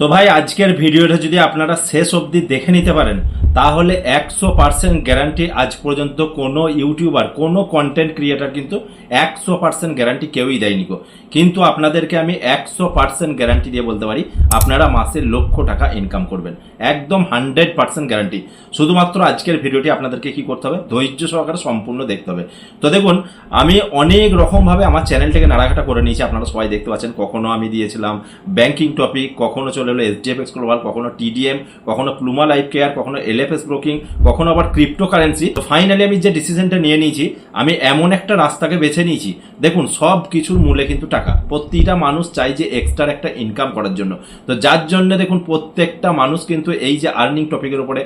তো ভাই, আজকের ভিডিওটা যদি আপনারা শেষ অবধি দেখে নিতে পারেন, তাহলে একশো পার্সেন্ট গ্যারান্টি আজ পর্যন্ত কোনো ইউটিউবার, কোনো কন্টেন্ট ক্রিয়েটার কিন্তু একশো পার্সেন্ট গ্যারান্টি কেউই দেয়নি গো। কিন্তু আপনাদেরকে আমি একশো পার্সেন্ট গ্যারান্টি দিয়ে বলতে পারি, আপনারা মাসে লক্ষ টাকা ইনকাম করবেন। একদম হান্ড্রেড পার্সেন্ট গ্যারান্টি। শুধুমাত্র আজকের ভিডিওটি আপনাদেরকে কি করতে হবে? ধৈর্য সহকারে সম্পূর্ণ দেখতে হবে। তো দেখুন, আমি অনেক রকমভাবে আমার চ্যানেলটাকে নাড়াঘাটা করে নিয়েছি। আপনারা সবাই দেখতে পাচ্ছেন, কখনো আমি দিয়েছিলাম ব্যাংকিং টপিক, কখনো চলে এলো এসডিএফএক্স গ্লোবাল কখনো টিডিএম কখনো প্লুমা লাইফ কেয়ার কখনো এলএফএস ব্রোকিং কখনো আবার ক্রিপ্টো কারেন্সি তো ফাইনালি আমি যে ডিসিশনটা নিয়ে নিয়েছি, আমি এমন একটা রাস্তাকে বেছে নিয়েছি। দেখুন সব কিছুর মূলে কিন্তু টাকা। প্রতিটা মানুষ চাই যে এক্সট্রা একটা ইনকাম করার জন্য। তো যার জন্য দেখুন, প্রত্যেকটা মানুষ কিন্তু এই যে আর্নিং টপিকের উপরে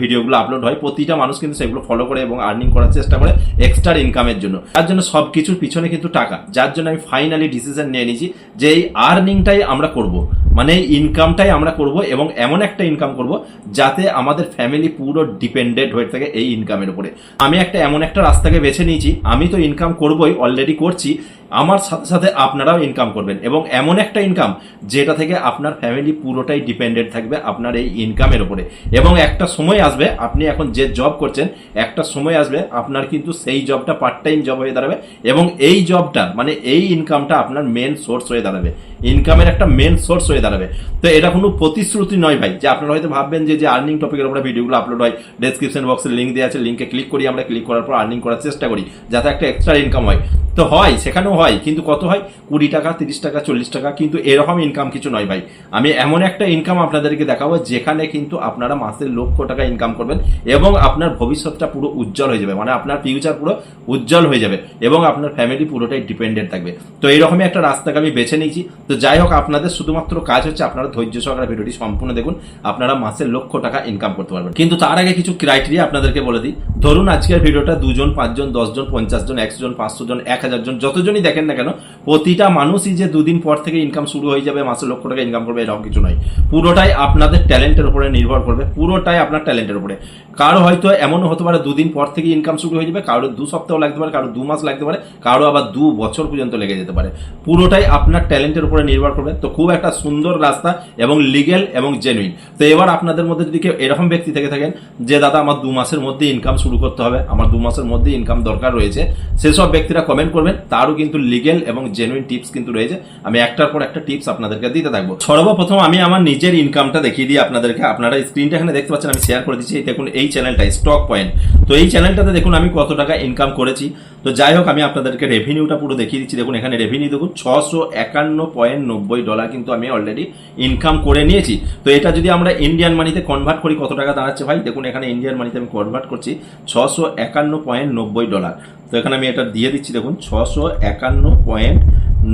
ভিডিওগুলো আপলোড হয়, প্রতিটা মানুষ কিন্তু সেগুলো ফলো করে এবং আর্নিং করার চেষ্টা করে এক্সট্রা ইনকামের জন্য। তার জন্য সব কিছুর পিছনে কিন্তু টাকা। যার জন্য আমি ফাইনালি ডিসিশন নিয়ে নিয়েছি যে এই আর্নিংটাই আমরা করব। মানে ইনকামটাই আমরা করব এবং এমন একটা ইনকাম করব যাতে আমাদের ফ্যামিলি পুরো ডিপেন্ডেন্ট হয়ে থাকে এই ইনকামের উপরে। আমি একটা এমন একটা রাস্তাকে বেছে নিয়েছি। আমি তো ইনকাম করবই অলরেডি করছি। আমার সাথে সাথে আপনারাও ইনকাম করবেন এবং এমন একটা ইনকাম যেটা থেকে আপনার ফ্যামিলি পুরোটাই ডিপেন্ডেন্ট থাকবে আপনার এই ইনকামের উপরে। এবং একটা সময় আসবে, আপনি এখন যে জব করছেন, একটা সময় আসবে, আপনার কিন্তু সেই জবটা পার্ট টাইম জব হয়ে দাঁড়াবে এবং এই জবটা মানে এই ইনকামটা আপনার মেন সোর্স হয়ে দাঁড়াবে। ইনকামের একটা মেন সোর্স হয়ে দাঁড়াবে। তো এটা কোনো প্রতিশ্রুতি নয় ভাই। যে আপনারা হয়তো ভাববেন যে যে আর্নিং টপিকের উপরে ভিডিওগুলো আপলোড হয় ডেসক্রিপশন বক্সে লিঙ্ক দেওয়া আছে লিঙ্কে ক্লিক করি আমরা ক্লিক করার পর আর্নিং করার চেষ্টা করি, যাতে একটা এক্সট্রা ইনকাম হয়। তো হয়, সেখানেও হয়, কিন্তু কত হয়? কুড়ি টাকা, তিরিশ টাকা, চল্লিশ টাকা, কিন্তু এরকম ইনকাম কিছু নয় ভাই। আমি এমন একটা ইনকাম আপনাদেরকে দেখাবো, যেখানে কিন্তু আপনারা মাসে লক্ষ টাকা ইনকাম করবেন এবং আপনার ভবিষ্যৎটা পুরো উজ্জ্বল হয়ে যাবে। মানে আপনার ফিউচার পুরো উজ্জ্বল হয়ে যাবে এবং আপনার ফ্যামিলি পুরোটাই ডিপেন্ডেন্ট থাকবে। তো এইরকমই একটা রাস্তাকে আমি বেছে নিয়েছি। তো যাই হোক, আপনাদের শুধুমাত্র কাজ হচ্ছে আপনারা ধৈর্য সহকারে ভিডিওটি সম্পূর্ণ দেখুন। আপনারা মাসে লক্ষ টাকা ইনকাম করতে পারবেন। কিন্তু তার আগে কিছু ক্রাইটেরিয়া আপনাদেরকে বলে দিই। ধরুন, আজকের ভিডিওটা দুজন, পাঁচজন, দশজন পঞ্চাশ জন একশো জন পাঁচশো জন এক হাজার জন যতজনই দেখেন না কেন, প্রতিটা মানুষই যে দুদিন পর থেকে ইনকাম শুরু হয়ে যাবে, মাসে লক্ষ টাকা ইনকাম করবে, এরকম কিছু নয়। পুরোটাই আপনাদের ট্যালেন্টের উপরে নির্ভর করবে। পুরোটাই আপনার ট্যালেন্টের উপরে। কারও হয়তো এমনও হতে পারে দুদিন পর থেকে ইনকাম শুরু হয়ে যাবে, কারও দু সপ্তাহ লাগতে পারে, কারও দু মাস লাগতে পারে, কারও আবার দু বছর পর্যন্ত লেগে যেতে পারে। পুরোটাই আপনার ট্যালেন্টের উপরে নির্ভর করবে। তো খুব একটা সুন্দর রাস্তা এবং লিগেল এবং জেনুইন তো এবার আপনাদের মধ্যে যদি কেউ এরকম ব্যক্তি থেকে থাকেন যে, দাদা, আমার দু মাসের মধ্যে ইনকাম শুরু করতে হবে, আমার দু মাসের মধ্যে ইনকাম দরকার রয়েছে, সেসব ব্যক্তিরা কমেন্ট করবেন, তারও কিন্তু লিগেল এবং জেনুইন টিপস কিন্তু রয়েছে। আমি একটার পর একটা টিপস আপনাদেরকে দিতে থাকব। সর্বপ্রথম আমি আমার নিজের ইনকামটা দেখিয়ে দিই আপনাদেরকে। আপনারা স্ক্রিনটা এখানে দেখতে পাচ্ছেন, আমি শেয়ার করে দিচ্ছি। দেখুন, এই চ্যানেলটা স্টক পয়েন্ট তো এই চ্যানেলটাতে দেখুন, আমি কত টাকা ইনকাম করেছি। তো যাই হোক, আমি আপনাদেরকে রেভিনিউটা পুরো দেখিয়ে দিচ্ছি। দেখুন, এখানে রেভিনিউ দেখুন, ছশো একান্ন পয়েন্ট নব্বই ডলার কিন্তু আমি অলরেডি ইনকাম করে নিয়েছি। তো এটা যদি আমরা ইন্ডিয়ান মানিতে কনভার্ট করি, কত টাকা দাঁড়াচ্ছে ভাই? দেখুন, এখানে ইন্ডিয়ান মানিতে আমি কনভার্ট করছি, ছশো একান্ন পয়েন্ট নব্বই ডলার তো এখানে আমি এটা দিয়ে দিচ্ছি, দেখুন, ছশো একান্ন পয়েন্ট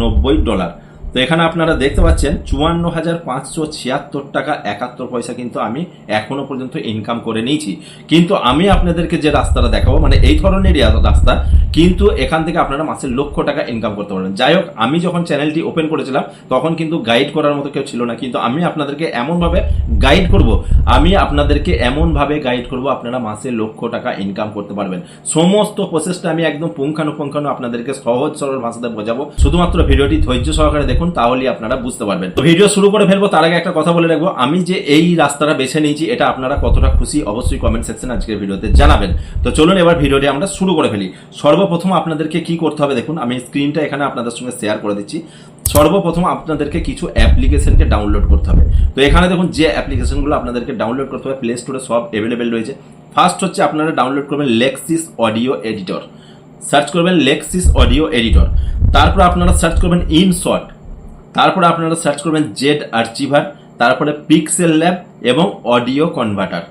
নব্বই ডলার এখানে আপনারা দেখতে পাচ্ছেন চুয়ান্ন হাজার পাঁচশো ছিয়াত্তর টাকা একাত্তর পয়সা কিন্তু আমি এখনও পর্যন্ত ইনকাম করে নিয়েছি। কিন্তু আমি আপনাদেরকে যে রাস্তাটা দেখাবো মানে এই ধরনেরই রাস্তা, কিন্তু এখান থেকে আপনারা মাসে লক্ষ টাকা ইনকাম করতে পারবেন। যাই হোক, আমি যখন চ্যানেলটি ওপেন করেছিলাম, তখন কিন্তু গাইড করার মতো কেউ ছিল না। কিন্তু আমি আপনাদেরকে এমনভাবে গাইড করব, আমি আপনাদেরকে এমনভাবে গাইড করব, আপনারা মাসে লক্ষ টাকা ইনকাম করতে পারবেন। সমস্ত প্রসেসটা আমি একদম পুঙ্খানুপুঙ্খানু আপনাদেরকে সহজ সরল ভাষাতে বোঝাবো। শুধুমাত্র ভিডিওটি ধৈর্য সহকারে দেখুন তাহলেই আপনারা বুঝতে পারবেন। তো ভিডিও শুরু করে ফেলব, তার আগে একটা কথা বলে রাখব। আমি যে এই রাস্তাটা বেছে নিয়েছি, এটা আপনারা কতটা খুশি অবশ্যই কমেন্ট সেকশন আজকের ভিডিওতে জানাবেন। তো চলুন এবার ভিডিওটি আমরা শুরু করে ফেলি। সর্বপ্রথম আপনাদেরকে কি করতে হবে দেখুন, আমি স্ক্রিনটা এখানে আপনাদের সঙ্গে শেয়ার করে দিচ্ছি। সর্বপ্রথম আপনাদেরকে কিছু অ্যাপ্লিকেশনকে ডাউনলোড করতে হবে। তো এখানে দেখুন, যে অ্যাপ্লিকেশনগুলো আপনাদেরকে ডাউনলোড করতে হবে প্লে স্টোরে সব অ্যাভেলেবেল রয়েছে। ফার্স্ট হচ্ছে আপনারা ডাউনলোড করবেন লেক্সিস অডিও এডিটর সার্চ করবেন লেক্সিস অডিও এডিটর তারপর আপনারা সার্চ করবেন ইনশট তারপরে আপনারা সার্চ করবেন জেড আর্চিভার তারপরে পিক্সেল ল্যাব এবং অডিও কনভার্টার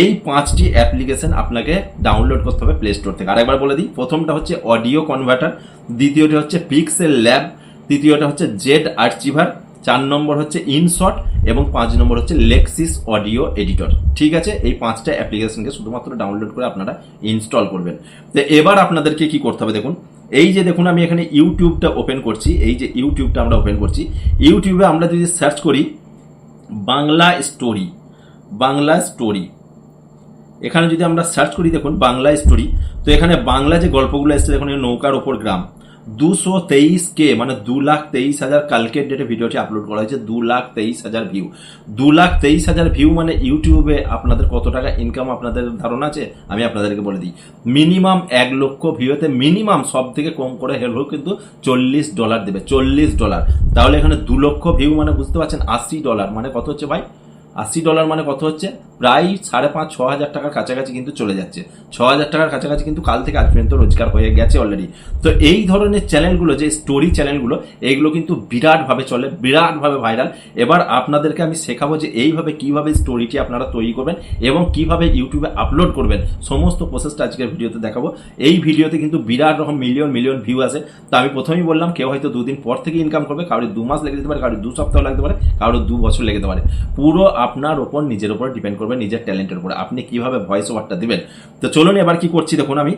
এই পাঁচটি অ্যাপ্লিকেশন আপনাকে ডাউনলোড করতে হবে প্লে স্টোর থেকে। আরেকবার বলে দিই, প্রথমটা হচ্ছে অডিও কনভার্টার দ্বিতীয়টি হচ্ছে পিক্সেল ল্যাব তৃতীয়টা হচ্ছে জেড আর্চিভার চার নম্বর হচ্ছে ইনশট এবং পাঁচ নম্বর হচ্ছে লেক্সিস অডিও এডিটর ঠিক আছে? এই পাঁচটা অ্যাপ্লিকেশনকে শুধুমাত্র ডাউনলোড করে আপনারা ইনস্টল করবেন। তো এবার আপনাদেরকে কি করতে হবে দেখুন এই যে দেখুন, আমি এখানে ইউটিউবটা ওপেন করছি, এই যে ইউটিউবটা আমরা ওপেন করছি। ইউটিউবে আমরা যদি সার্চ করি, বাংলা স্টোরি বাংলা স্টোরি এখানে যদি আমরা সার্চ করি, দেখুন, বাংলা স্টোরি তো এখানে বাংলা যে গল্পগুলো এসছে, দেখুন নৌকার ওপর গ্রাম। দুশো তেইশ কে মানে দু লাখ তেইশ হাজার কালকের ডেটে ভিডিওটি আপলোড করা হয়েছে দু লাখ তেইশ হাজার ভিউ দু লাখ তেইশ হাজার ভিউ মানে ইউটিউবে আপনাদের কত টাকা ইনকাম আপনাদের ধারণা আছে? আমি আপনাদেরকে বলে দিই। মিনিমাম এক লক্ষ ভিউতে মিনিমাম সব থেকে কম করে হলেও কিন্তু চল্লিশ ডলার দেবে, চল্লিশ ডলার তাহলে এখানে দু লক্ষ ভিউ মানে বুঝতে পারছেন আশি ডলার মানে কত হচ্ছে ভাই? আশি ডলার মানে কত হচ্ছে? প্রায় সাড়ে পাঁচ, ছ হাজার টাকার কাছাকাছি কিন্তু চলে যাচ্ছে। ছ হাজার টাকার কাছাকাছি কিন্তু কাল থেকে আজ পর্যন্ত রোজগার হয়ে গেছে অলরেডি তো এই ধরনের চ্যানেলগুলো যে স্টোরি চ্যানেলগুলো এইগুলো কিন্তু বিরাটভাবে চলে, বিরাটভাবে ভাইরাল এবার আপনাদেরকে আমি শেখাবো যে এইভাবে কীভাবে স্টোরিটি আপনারা তৈরি করবেন এবং কীভাবে ইউটিউবে আপলোড করবেন। সমস্ত প্রসেসটা আজকের ভিডিওতে দেখাবো। এই ভিডিওতে কিন্তু বিরাট রকম মিলিয়ন মিলিয়ন ভিউ আছে তো আমি প্রথমেই বললাম, কেউ হয়তো দুদিন পর থেকে ইনকাম করবে, কারোর দু মাস লেগে যেতে পারে, কারোর দু সপ্তাহ লাগতে পারে, কারোর দু বছর লেগে যেতে পারে। পুরো আপনার ওপর নিজের উপর ডিপেন্ড করবে, নিজের ট্যালেন্টের উপর। আপনি কীভাবে ভয়েস ওভারটা দিবেন? তো চলুন এবার কি করছি দেখুন আমি।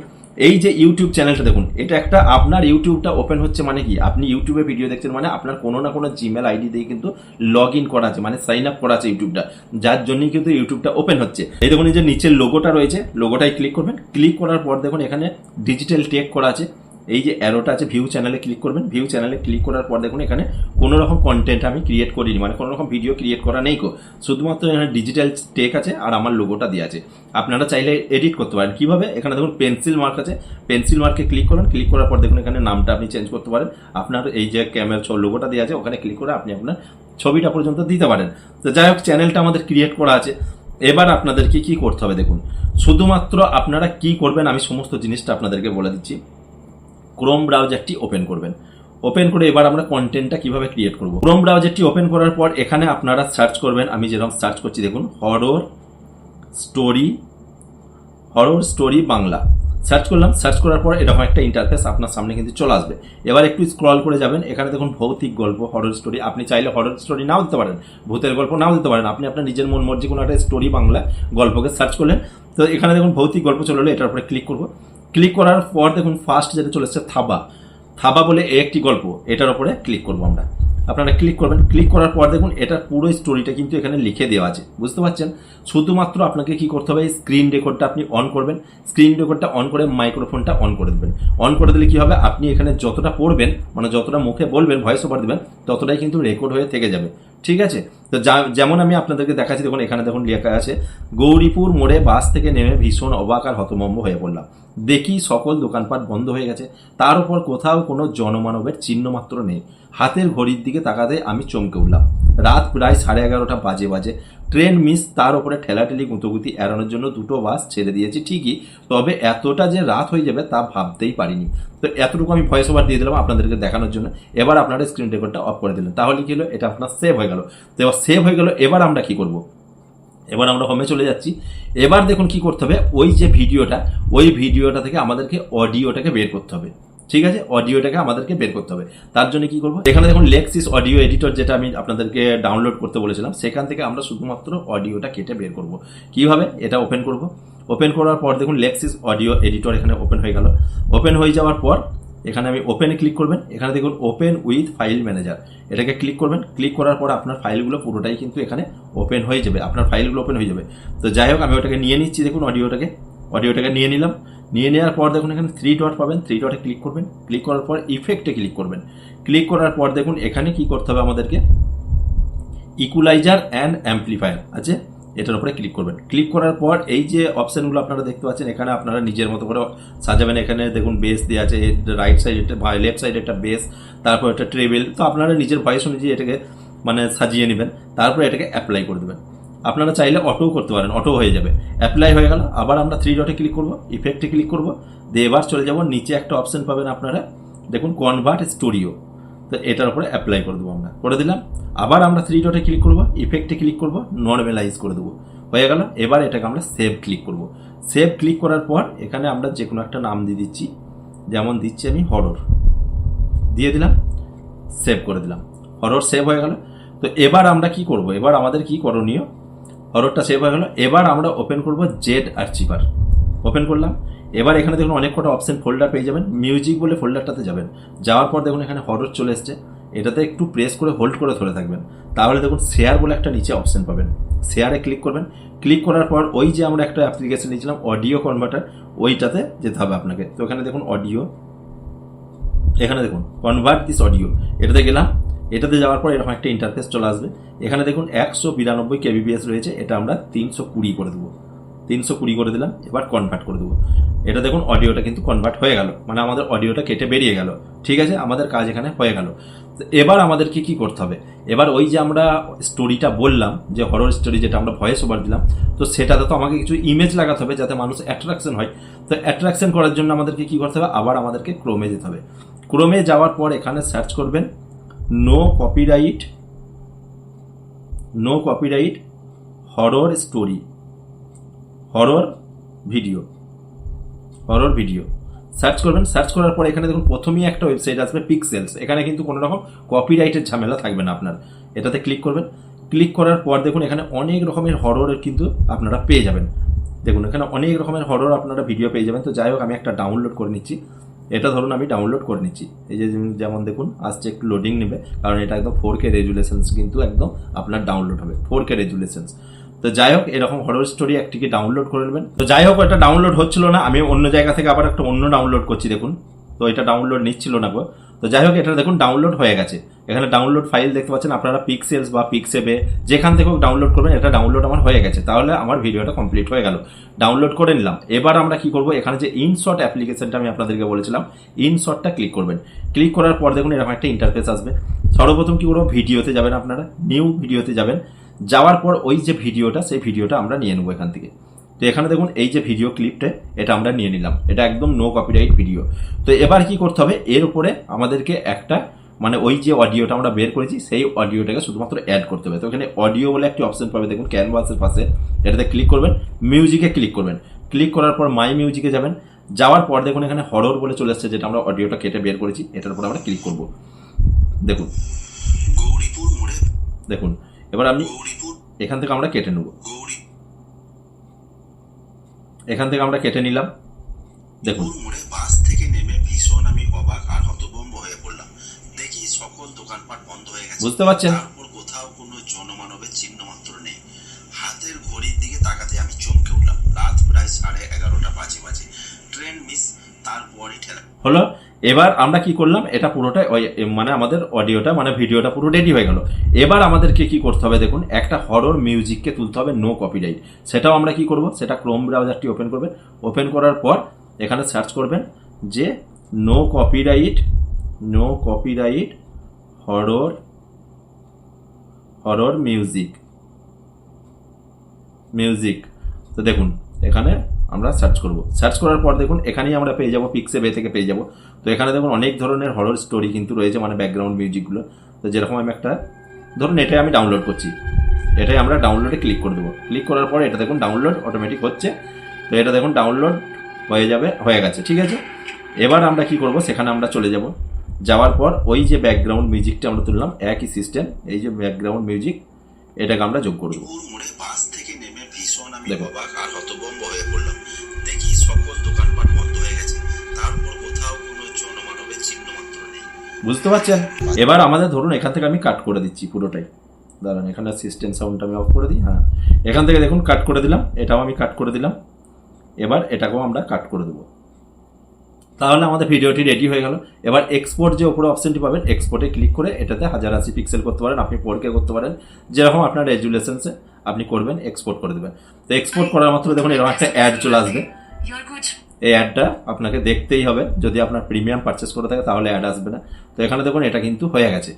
এই যে ইউটিউব চ্যানেলটা দেখুন, এটা একটা আপনার ইউটিউবটা ওপেন হচ্ছে মানে কি? আপনি ইউটিউবে ভিডিও দেখছেন মানে আপনার কোনো না কোনো জিমেল আইডি দিয়ে কিন্তু লগ ইন করা আছে মানে সাইন আপ করা আছে ইউটিউবটা যার জন্যই কিন্তু ইউটিউবটা ওপেন হচ্ছে। এই দেখুন এই যে নিচের লোগোটা রয়েছে লোগোটাই ক্লিক করবেন। ক্লিক করার পর দেখুন এখানে ডিজিটাল টেক করা আছে। এই যে অ্যারোটা আছে ভিউ চ্যানেলে ক্লিক করবেন ভিউ চ্যানেলে ক্লিক করার পর দেখুন এখানে কোনো রকম কন্টেন্ট আমি ক্রিয়েট করিনি মানে কোনো রকম ভিডিও ক্রিয়েট করা নেই কো শুধুমাত্র এখানে ডিজিটাল টেক আছে আর আমার লোগোটা দেওয়া আছে। আপনারা চাইলে এডিট করতে পারেন। কীভাবে? এখানে দেখুন পেন্সিল মার্ক আছে। পেন্সিল মার্কে ক্লিক করুন। ক্লিক করার পর দেখুন এখানে নামটা আপনি চেঞ্জ করতে পারেন। আপনার এই যে ক্যামেরা ছ লোগোটা দেওয়া আছে, ওখানে ক্লিক করে আপনি আপনার ছবিটা পর্যন্ত দিতে পারেন। তো যাই হোক চ্যানেলটা আমাদের ক্রিয়েট করা আছে। এবার আপনাদেরকে কি করতে হবে দেখুন। শুধুমাত্র আপনারা কি করবেন, আমি সমস্ত জিনিসটা আপনাদেরকে বলে দিচ্ছি। ক্রোম ব্রাউজারটি ওপেন করবেন। ওপেন করে এবার আমরা কন্টেন্টটা কীভাবে ক্রিয়েট করব? ক্রোম ব্রাউজারটি ওপেন করার পর এখানে আপনারা সার্চ করবেন, আমি যেরকম সার্চ করছি, দেখুন horror story horror story Bangla. Search করলাম সার্চ করার পর এরকম একটা ইন্টারফেস আপনার সামনে কিন্তু চলে আসবে। এবার একটু স্ক্রল করে যাবেন, এখানে দেখুন, ভৌতিক গল্প হরর স্টোরি আপনি চাইলে হরর স্টোরি নাও দিতে পারেন, ভূতের গল্প নাও দিতে পারেন, আপনি আপনার নিজের মন মর্জি কোনো একটা স্টোরি বাংলা গল্পকে সার্চ করলেন, তো এখানে দেখুন, ভৌতিক গল্প চলে এলো, এটার উপরে ক্লিক করব। ক্লিক করার পর দেখুন ফার্স্ট যেটা চলে এসছে থাবা। থাবা বলে একটি গল্প, এটার উপরে ক্লিক করব আমরা। আপনারা ক্লিক করবেন। ক্লিক করার পর দেখুন এটার পুরো স্টোরিটা কিন্তু এখানে লিখে দেওয়া আছে। বুঝতে পারছেন? শুধুমাত্র আপনাকে কি করতে হবে স্ক্রিন রেকর্ডটা আপনি অন করবেন। স্ক্রিন রেকর্ডটা অন করে মাইক্রোফোনটা অন করে দেবেন। অন করে দিলে কি হবে? আপনি এখানে যতটা পড়বেন মানে যতটা মুখে বলবেন ভয়েস ওভার দেবেন, ততটাই কিন্তু রেকর্ড হয়ে থেকে যাবে। ঠিক আছে? তো যেমন আমি আপনাদেরকে দেখাচ্ছি, দেখুন, এখানে দেখুন লেখা আছে, গৌরীপুর মোড়ে বাস থেকে নেমে ভীষণ অবাক আর হতমম্ব হয়ে পড়লাম। দেখি সকল দোকানপাট বন্ধ হয়ে গেছে। তার উপর কোথাও কোনো জনমানবের চিহ্ন মাত্র নেই। হাতের ঘড়ির দিকে তাকাতে আমি চমকে উঠলাম। রাত প্রায় সাড়ে এগারোটা বাজে বাজে। ট্রেন মিস, তার উপরে ঠেলাঠেলি গুঁতোগুতি এড়ানোর জন্য দুটো বাস ছেড়ে দিয়েছি ঠিকই, তবে এতটা যে রাত হয়ে যাবে তা ভাবতেই পারিনি। তো এতটুকু আমি ভয়েস ওভার দিয়ে দিলাম আপনাদেরকে দেখানোর জন্য। এবার আপনারা স্ক্রিন রেকর্ডটা অফ করে দিলেন। তাহলে কি হলো? এটা আপনার সেভ হয়ে গেল। তো এবার সেভ হয়ে গেল। এবার আমরা কি করব? এবার আমরা হোমে চলে যাচ্ছি। এবার দেখুন কি করতে হবে? ওই যে ভিডিওটা, ওই ভিডিওটা থেকে আমাদেরকে অডিওটাকে বের করতে হবে। ঠিক আছে? অডিওটাকে আমাদেরকে বের করতে হবে। তার জন্য কি করব? এখানে দেখুন লেক্সিস অডিও এডিটর যেটা আমি আপনাদেরকে ডাউনলোড করতে বলেছিলাম, সেখান থেকে আমরা শুধুমাত্র অডিওটা কেটে বের করব। কীভাবে? এটা ওপেন করব। ওপেন করার পর দেখুন লেক্সিস অডিও এডিটর এখানে ওপেন হয়ে গেল। ওপেন হয়ে যাওয়ার পর এখানে আমি ওপেনে ক্লিক করবেন। এখানে দেখুন ওপেন উইথ ফাইল ম্যানেজার এটাকে ক্লিক করবেন। ক্লিক করার পর আপনার ফাইলগুলো পুরোটাই কিন্তু এখানে ওপেন হয়ে যাবে। আপনার ফাইলগুলো ওপেন হয়ে যাবে। তো যাই হোক, আমি ওটাকে নিয়ে নিচ্ছি। দেখুন, অডিওটাকে। অডিওটাকে নিয়ে নিলাম। নিয়ে নেওয়ার পর দেখুন এখানে থ্রি ডট পাবেন। থ্রি ডটে ক্লিক করবেন। ক্লিক করার পর ইফেক্টে ক্লিক করবেন। ক্লিক করার পর দেখুন এখানে কি করতে হবে আমাদেরকে? ইকুলাইজার অ্যান্ড অ্যাম্পলিফায়ার আছে। এটার উপরে ক্লিক করবেন। ক্লিক করার পর এই যে অপশানগুলো আপনারা দেখতে পাচ্ছেন, এখানে আপনারা নিজের মতো করে সাজাবেন। এখানে দেখুন বেস দেওয়া আছে রাইট সাইড একটা লেফট সাইড একটা বেস তারপর একটা ট্রেবেল তো আপনারা নিজের ভয়েস অনুযায়ী এটাকে মানে সাজিয়ে নেবেন। তারপর এটাকে অ্যাপ্লাই করে দেবেন। আপনারা চাইলে অটো করতে পারেন অটো হয়ে যাবে। অ্যাপ্লাই হয়ে গেল, আবার আমরা থ্রি ডটে ক্লিক করব ইফেক্টে ক্লিক করব, দিয়ে এবার চলে যাব, নিচে একটা অপশন পাবেন আপনারা, দেখুন কনভার্ট স্টুডিও তো এটার উপরে অ্যাপ্লাই করে দেবো আমরা। করে দিলাম, আবার আমরা থ্রি ডটে ক্লিক করব ইফেক্টে ক্লিক করব নর্মালাইজ করে দেবো। হয়ে গেল, এবার এটাকে আমরা সেভ ক্লিক করব। সেভ ক্লিক করার পর এখানে আমরা যে কোনো একটা নাম দিয়ে দিচ্ছি, যেমন দিচ্ছি আমি হরর দিয়ে দিলাম সেভ করে দিলাম। হরর সেভ হয়ে গেল, তো এবার আমরা কি করব? এবার আমাদের কি করণীয়? হররটা সেভ হয়ে গেল। এবার আমরা ওপেন করব জেড আর্চিভার ওপেন করলাম। এবার এখানে দেখুন অনেক কটা অপশন ফোল্ডার পেয়ে যাবেন। মিউজিক বলে ফোল্ডারটাতে যাবেন। যাওয়ার পর দেখুন এখানে হরর চলে এসছে। এটাতে একটু প্রেস করে হোল্ড করে ধরে থাকবেন। তাহলে দেখুন শেয়ার বলে একটা নিচে অপশন পাবেন। শেয়ারে ক্লিক করবেন। ক্লিক করার পর ওই যে আমরা একটা অ্যাপ্লিকেশন নিয়েছিলাম অডিও কনভার্টার ওইটাতে যেতে হবে আপনাকে। তো এখানে দেখুন অডিও এখানে দেখুন কনভার্ট দিস অডিও এটাতে গেলাম। এটাতে যাওয়ার পর এরকম একটা ইন্টারফেস চলে আসবে। এখানে দেখুন একশো বিরানব্বই কেবিপিএস রয়েছে, এটা আমরা তিনশো কুড়ি করে দেবো। তিনশো কুড়ি করে দিলাম, এবার কনভার্ট করে দেবো। এটা দেখুন অডিওটা কিন্তু কনভার্ট হয়ে গেল মানে আমাদের অডিওটা কেটে বেরিয়ে গেল। ঠিক আছে? আমাদের কাজ এখানে হয়ে গেল। এবার আমাদেরকে কি করতে হবে? এবার ওই যে আমরা স্টোরিটা বললাম, যে হরর স্টোরি যেটা আমরা ভয়েস ওভার দিলাম, তো সেটাতে তো আমাকে কিছু ইমেজ লাগাতে হবে যাতে মানুষ অ্যাট্রাকশন হয়। তো অ্যাট্রাকশন করার জন্য আমাদেরকে কি করতে হবে? আবার আমাদেরকে ক্রোমে যেতে হবে। ক্রোমে যাওয়ার পর এখানে সার্চ করবেন। No copyright no copyright horror story horror video horror video search করবেন সার্চ করার পর এখানে দেখুন প্রথমেই একটা ওয়েবসাইট আসবে পিক্সেলস এখানে কিন্তু কোনো রকম কপিরাইটের ঝামেলা থাকবে না আপনার। এটাতে ক্লিক করবেন। ক্লিক করার পর দেখুন এখানে অনেক রকমের হররের কিন্তু আপনারা পেয়ে যাবেন। দেখুন, এখানে অনেক রকমের হরর আপনারা ভিডিও পেয়ে যাবেন। তো যাই হোক, আমি একটা ডাউনলোড করে নিচ্ছি। এটা ধরুন আমি ডাউনলোড করে নিচ্ছি। এই যে যেমন দেখুন, আসছে একটু লোডিং নেবে, কারণ এটা একদম ফোর কে রেজুলেশনস কিন্তু একদম আপনার ডাউনলোড হবে ফোর কে রেজুলেশনস তো যাই হোক, এরকম হরর স্টোরি একটিকে ডাউনলোড করে নেবেন। তো যাই হোক এটা ডাউনলোড হচ্ছিল না, আমি অন্য জায়গা থেকে আবার একটা অন্য ডাউনলোড করছি, দেখুন। তো এটা ডাউনলোড নিচ্ছিল না গো। তো যাই হোক, এটা দেখুন ডাউনলোড হয়ে গেছে। এখানে ডাউনলোড ফাইল দেখতে পাচ্ছেন, আপনারা পিক্সেলস বা পিক্সেবে যেখান থেকেও ডাউনলোড করবেন, এটা ডাউনলোড আমার হয়ে গেছে। তাহলে আমার ভিডিওটা কমপ্লিট হয়ে গেল। ডাউনলোড করে নিলাম। এবার আমরা কি করব? এখানে যে ইনশট অ্যাপ্লিকেশনটা আমি আপনাদেরকে বলেছিলাম ইনশটটা ক্লিক করবেন। ক্লিক করার পর দেখুন এরকম একটা ইন্টারফেস আসবে। সর্বপ্রথম কি করব? ভিডিওতে যাবেন আপনারা নিউ ভিডিওতে যাবেন। যাওয়ার পর ওই যে ভিডিওটা, সেই ভিডিওটা আমরা নিয়ে নেব এখান থেকে। তো এখানে দেখুন এই যে ভিডিও ক্লিপটা এটা আমরা নিয়ে নিলাম। এটা একদম নো কপিরাইট ভিডিও তো এবার কি করতে হবে? এর উপরে আমাদেরকে একটা মানে ওই যে অডিওটা আমরা বের করেছি সেই অডিওটাকে শুধুমাত্র অ্যাড করতে হবে। তো এখানে অডিও বলে একটি অপশন পাবে দেখুন ক্যানভাসের পাশে। এটাতে ক্লিক করবেন মিউজিকে ক্লিক করবেন। ক্লিক করার পর মাই মিউজিকে যাবেন। যাওয়ার পর দেখুন এখানে হরর বলে চলে এসছে যেটা আমরা অডিওটা কেটে বের করেছি। এটার উপর আমরা ক্লিক করব। দেখুন। দেখুন এবার আমি গৌরীপুর। এখান থেকে আমরা কেটে নেব। এখান থেকে আমরা কেটে নিলাম। দেখুন। মোড়ে বাস থেকে নেমে ভীষণ আমি অবাক আর হতভম্ব হয়ে পড়লাম। দেখি সকল দোকানপাট বন্ধ হয়ে গেছে। বুঝতে পারছেন? তারপর কোথাও কোনো জনমানবের চিহ্ন মাত্র নেই। হাতের ঘড়ির দিকে তাকাতে আমি চমকে উঠলাম। রাত প্রায় সাড়ে এগারোটা বাজে বাজে। ট্রেন মিস তারপরই ঠেলা হলো? এবার আমরা কি করলাম? এটা পুরোটা মানে আমাদের অডিওটা মানে ভিডিওটা পুরো রেডি হয়ে গেল। এবার আমাদেরকে কি করতে হবে দেখুন, একটা হরর মিউজিককে তুলতে হবে নো কপিরাইট সেটাও আমরা কি করব? সেটা ক্রোম ব্রাউজারটি ওপেন করবেন। ওপেন করার পর এখানে সার্চ করবেন যে no copyright no copyright horror horror music music তো দেখুন, এখানে আমরা সার্চ করব। সার্চ করার পর দেখুন এখানেই আমরা পেয়ে যাব পিক্সে বে থেকে পেয়ে যাব। তো এখানে দেখুন অনেক ধরনের হরর স্টোরি কিন্তু রয়েছে মানে ব্যাকগ্রাউন্ড মিউজিকগুলো তো যেরকম আমি একটা ধরুন এটাই আমি ডাউনলোড করছি। এটাই আমরা ডাউনলোডে ক্লিক করে দেবো। ক্লিক করার পর এটা দেখুন ডাউনলোড অটোমেটিক হচ্ছে। তো এটা দেখুন ডাউনলোড হয়ে যাবে হয়ে গেছে ঠিক আছে? এবার আমরা কি করব সেখানে আমরা চলে যাব। যাওয়ার পর ওই যে ব্যাকগ্রাউন্ড মিউজিকটা আমরা তুললাম একই সিস্টেম এই যে ব্যাকগ্রাউন্ড মিউজিক এটাকে আমরা যোগ করব পুর বুঝতে পারছেন? এবার আমাদের ধরুন, এখান থেকে আমি কাট করে দিচ্ছি পুরোটাই। দাঁড়ান, এখানে সিস্টেম সাউন্ডটা আমি অফ করে দিই হ্যাঁ। এখান থেকে দেখুন কাট করে দিলাম, এটাও আমি কাট করে দিলাম। এবার এটাকেও আমরা কাট করে দেবো। তাহলে আমাদের ভিডিওটি রেডি হয়ে গেল। এবার এক্সপোর্ট যে উপরে অপশনটি পাবেন এক্সপোর্টে ক্লিক করে এটাতে হাজার আশি পিক্সেল করতে পারেন, আপনি ফোরকে করতে পারেন। যেরকম আপনার রেজুলেশনসে আপনি করবেন এক্সপোর্ট করে দেবেন। তো এক্সপোর্ট করার মাত্র দেখুন, এরকম একটা অ্যাড চলে আসবে. এই অ্যাডটা আপনাকে দেখতেই হবে। যদি আপনার প্রিমিয়াম পারচেস করে থাকে, তাহলে অ্যাড আসবে না। তো এখানে দেখুন, এটা কিন্তু হয়ে গেছে।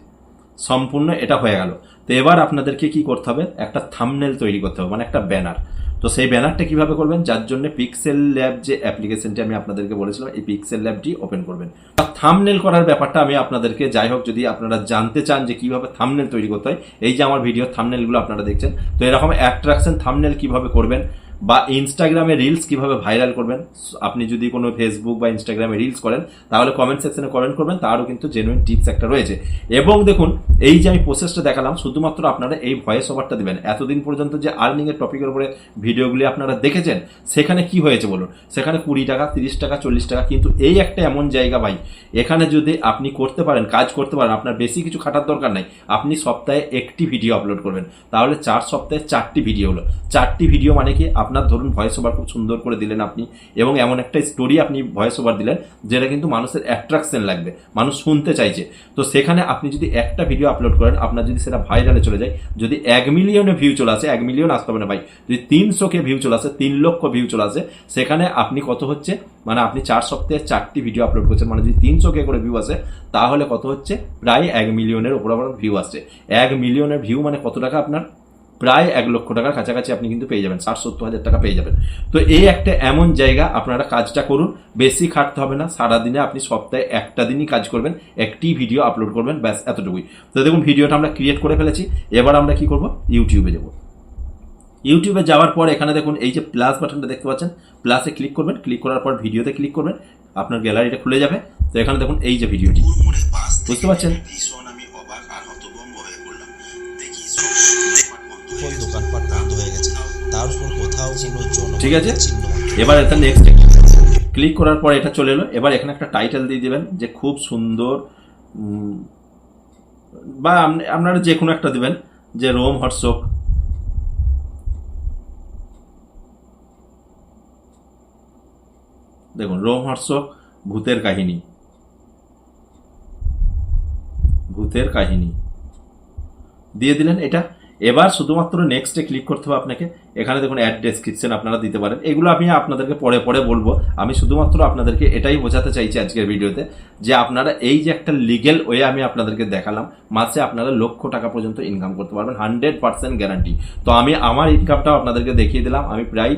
সম্পূর্ণ এটা হয়ে গেল। তো এবার আপনাদেরকে কি করতে হবে? একটা থামনেল তৈরি করতে হবে মানে একটা ব্যানার তো সেই ব্যানারটা কীভাবে করবেন? যার জন্য পিক্সেল ল্যাব যে অ্যাপ্লিকেশনটি আমি আপনাদেরকে বলেছিলাম, এই পিক্সেল ল্যাবটি ওপেন করবেন। আর থামনেল করার ব্যাপারটা আমি আপনাদেরকে, যাই হোক, যদি আপনারা জানতে চান যে কীভাবে থামনেল তৈরি করতে হয়, এই যে আমার ভিডিও থামনেলগুলো আপনারা দেখছেন। তো এরকম অ্যাট্রাকশন থামনেল কীভাবে করবেন? বা ইনস্টাগ্রামে রিলস কীভাবে ভাইরাল করবেন, আপনি যদি কোনো ফেসবুক বা ইনস্টাগ্রামে রিলস করেন, তাহলে কমেন্ট সেকশনে কমেন্ট করবেন, তারও কিন্তু জেনুইন টিপস একটা রয়েছে। এবং দেখুন, এই যে আমি প্রসেসটা দেখালাম, শুধুমাত্র আপনারা এই ভয়েস ওভারটা দেবেন। এতদিন পর্যন্ত যে আর্নিং এর টপিকের উপরে ভিডিওগুলি আপনারা দেখেছেন, সেখানে কি হয়েছে বলুন? সেখানে কুড়ি টাকা, তিরিশ টাকা, চল্লিশ টাকা, কিন্তু এই একটা এমন জায়গা ভাই, এখানে যদি আপনি করতে পারেন, কাজ করতে পারেন, আপনার বেশি কিছু খাটার দরকার নাই, আপনি সপ্তাহে একটি ভিডিও আপলোড করবেন। তাহলে চার সপ্তাহে চারটি ভিডিও হলো। চারটি ভিডিও মানে কি? আপনার ধরুন ভয়েস ওভার খুব সুন্দর করে দিলেন আপনি, এবং এমন একটা স্টোরি আপনি ভয়েস ওভার দিলেন, যেটা কিন্তু মানুষের অ্যাট্রাকশন লাগবে, মানুষ শুনতে চাইছে। তো সেখানে আপনি যদি একটা ভিডিও আপলোড করেন, আপনার যদি সেটা ভাইরালে চলে যায়, যদি এক মিলিয়নে ভিউ চলে আসে, এক মিলিয়ন আসতে হবে না ভাই, যদি তিনশো কে ভিউ চলে আসে, তিন লক্ষ ভিউ চলে আসে, সেখানে আপনি কত হচ্ছে মানে আপনি চার সপ্তাহে চারটি ভিডিও আপলোড করছেন মানে যদি তিনশো কে করে ভিউ আসে, তাহলে কত হচ্ছে, প্রায় এক মিলিয়নের উপর আবার ভিউ আসছে। এক মিলিয়নের ভিউ মানে কত টাকা আপনার? প্রায় এক লক্ষ টাকার কাছাকাছি আপনি কিন্তু পেয়ে যাবেন, ষাট সত্তর হাজার টাকা পেয়ে যাবেন। তো এই একটা এমন জায়গা আপনারা কাজটা করুন, বেশি খাটতে হবে না, সারাদিনে আপনি সপ্তাহে একটা দিনই কাজ করবেন, একটি ভিডিও আপলোড করবেন, ব্যাস এতটুকুই। তো দেখুন, ভিডিওটা আমরা ক্রিয়েট করে ফেলেছি, এবার আমরা কি করব? ইউটিউবে যাব। ইউটিউবে যাওয়ার পর এখানে দেখুন, এই যে প্লাস বাটনটা দেখতে পাচ্ছেন প্লাসে ক্লিক করবেন ক্লিক করার পর ভিডিওতে ক্লিক করবেন, আপনার গ্যালারিটা খুলে যাবে। তো এখানে দেখুন, এই যে ভিডিওটি। বুঝতে পারছেন? সকল দোকানপাট বন্ধ হয়ে গেছে তার উপর কোথাও কোনো জন ঠিক আছে? এবার এটা নেক্সট ক্লিক করার পর এটা চলে এলো। এবার এখানে একটা টাইটেল দিয়ে দিবেন যে খুব সুন্দর বা আপনারা যে কোনো একটা দিবেন যে রোম হটশোক দেখুন রোম হটশোক ভূতের কাহিনী। ভূতের কাহিনী। দিয়ে দিলেন এটা। এবার শুধুমাত্র নেক্সটে ক্লিক করতে হবে আপনাকে। এখানে দেখুন অ্যাড ডেসক্রিপশন আপনারা দিতে পারেন। এগুলো আমি আপনাদেরকে পরে পরে বলব। আমি শুধুমাত্র আপনাদেরকে এটাই বোঝাতে চাইছি আজকের ভিডিওতে যে আপনারা এই যে একটা লিগেল ওয়ে আমি আপনাদেরকে দেখালাম, মাসে আপনারা লক্ষ টাকা পর্যন্ত ইনকাম করতে পারবেন। হান্ড্রেড পার্সেন্ট গ্যারান্টি তো আমি আমার ইনকামটাও আপনাদেরকে দেখিয়ে দিলাম। আমি প্রায়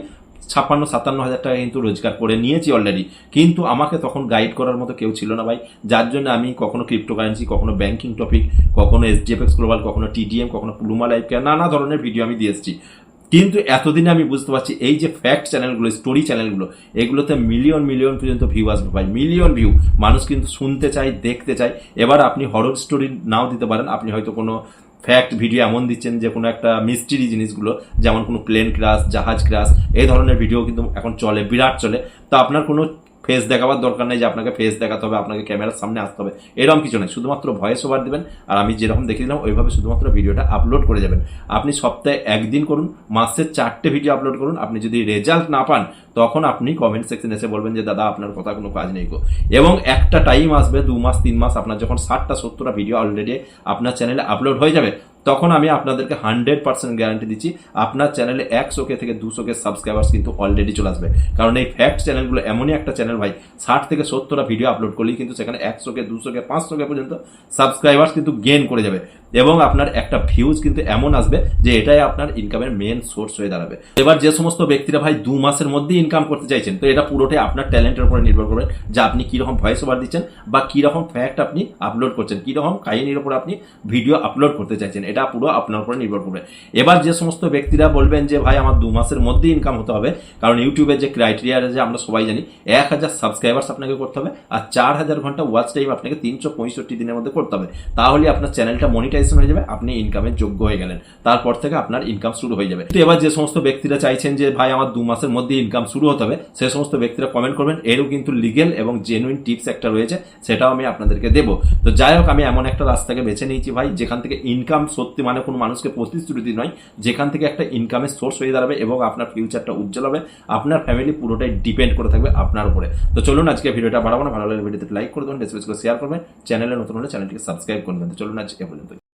ছাপ্পান্ন, সাতান্ন হাজার টাকা কিন্তু রোজগার করে নিয়েছি অলরেডি কিন্তু আমাকে তখন গাইড করার মতো কেউ ছিল না ভাই। যার জন্য আমি কখনো ক্রিপ্টোকারেন্সি কখনো ব্যাংকিং টপিক কখনো এসডিএফএক্স গ্লোবাল কখনো টিডিএম কখনো প্লুমা লাইফ কেয়ার নানা ধরনের ভিডিও আমি দিয়ে এসেছি কিন্তু এতদিনে আমি বুঝতে পারছি এই যে ফ্যাক্ট চ্যানেলগুলো স্টোরি চ্যানেলগুলো এগুলোতে মিলিয়ন মিলিয়ন পর্যন্ত ভিউ আসবে ভাই। মিলিয়ন ভিউ মানুষ কিন্তু শুনতে চায়, দেখতে চায়। এবার আপনি হরর স্টোরি নাও দিতে পারেন। আপনি হয়তো কোনো ফ্যাক্ট ভিডিও এমন দিচ্ছেন যে কোনো একটা মিস্ট্রি জিনিসগুলো, যেমন কোনো প্লেন ক্রাশ জাহাজ ক্রাশ এই ধরনের ভিডিও কিন্তু এখন চলে, বিরাট চলে। তো আপনার কোনো ফেস দেখাবার দরকার নেই যে আপনাকে ফেস দেখাতে হবে, আপনাকে ক্যামেরার সামনে আসতে হবে। এরকম কিছু নেই শুধুমাত্র ভয়েস ওভার দেবেন আর আমি যেরকম দেখিয়ে দিলাম, ওইভাবে শুধুমাত্র ভিডিওটা আপলোড করে যাবেন। আপনি সপ্তাহে একদিন করুন মাসের চারটে ভিডিও আপলোড করুন। আপনি যদি রেজাল্ট না পান, তখন আপনি কমেন্ট সেকশনে এসে বলবেন যে, দাদা, আপনার কথা কোনো কাজ নেই গো। এবং একটা টাইম আসবে, দু মাস, তিন মাস, আপনার যখন ষাটটা, সত্তরটা ভিডিও অলরেডি আপনার চ্যানেলে আপলোড হয়ে যাবে তখন আমি আপনাদেরকে হান্ড্রেড পার্সেন্ট গ্যারান্টি দিচ্ছি, আপনার চ্যানেলে একশো কে থেকে দুশো কে সাবস্ক্রাইবার্স কিন্তু অলরেডি চলে আসবে। কারণ এই ফ্যাক্ট চ্যানেলগুলো এমনই একটা চ্যানেল ভাই, ষাট থেকে সত্তরটা ভিডিও আপলোড করলেই কিন্তু সেখানে একশো কে দুশো কে পাঁচশো কে পর্যন্ত সাবস্ক্রাইবার্স কিন্তু গেন করে যাবে। এবং আপনার একটা ভিউজ কিন্তু এমন আসবে যে এটাই আপনার ইনকামের মেন সোর্স হয়ে দাঁড়াবে। এবার যে সমস্ত ব্যক্তিরা ভাই দু মাসের মধ্যেই ইনকাম করতে চাইছেন, তো এটা পুরোটাই আপনার ট্যালেন্টের উপরে নির্ভর করবে যে আপনি কীরকম ভয়েস ওভার দিচ্ছেন বা কীরকম ফ্যাক্ট আপনি আপলোড করছেন, কীরকম কাহিনীর উপর আপনি ভিডিও আপলোড করতে চাইছেন, এটা পুরো আপনার উপরে নির্ভর করবে। এবার যে সমস্ত ব্যক্তিরা বলবেন যে ভাই আমার দু মাসের মধ্যে ইনকাম হতে হবে, কারণ ইউটিউবের যে ক্রাইটেরিয়া যে আমরা সবাই জানি, এক হাজার সাবস্ক্রাইবার্স আপনাকে করতে হবে আর চার হাজার ঘণ্টা ওয়াচ টাইম আপনাকে তিনশো পঁয়ষট্টি দিনের মধ্যে করতে হবে। তাহলে আপনার চ্যানেলটা মনিটাইজেশন হয়ে যাবে, আপনি ইনকামের যোগ্য হয়ে গেলেন। তারপর থেকে আপনার ইনকাম শুরু হয়ে যাবে। তো এবার যে সমস্ত ব্যক্তিরা চাইছেন যে, ভাই, আমার দু মাসের মধ্যে ইনকাম শুরু হতে হবে, সে সমস্ত ব্যক্তিরা কমেন্ট করবেন। এরও কিন্তু লিগেল এবং জেনুইন টিপস একটা রয়েছে, সেটাও আমি আপনাদেরকে দেবো। তো যাই হোক, আমি এমন একটা রাস্তাকে বেছে নিয়েছি, ভাই, যেখান থেকে ইনকাম সত্যি মানে কোনো মানুষকে প্রতিশ্রুতি নয়, যেখান থেকে একটা ইনকামের সোর্স হয়ে দাঁড়াবে এবং আপনার ফিউচারটা উজ্জ্বল হবে, আপনার ফ্যামিলি পুরোটাই ডিপেন্ড করে থাকবে আপনার উপরে। তো চলুন, আজকে ভিডিওটা বাড়াবো না, ভালো লাগলে ভিডিওতে লাইক করে দেবেন করে শেয়ার করবেন চ্যানেলে নতুন হলে চ্যানেলটিকে সাবস্ক্রাইব করবেন তো চলুন আজকে পর্যন্ত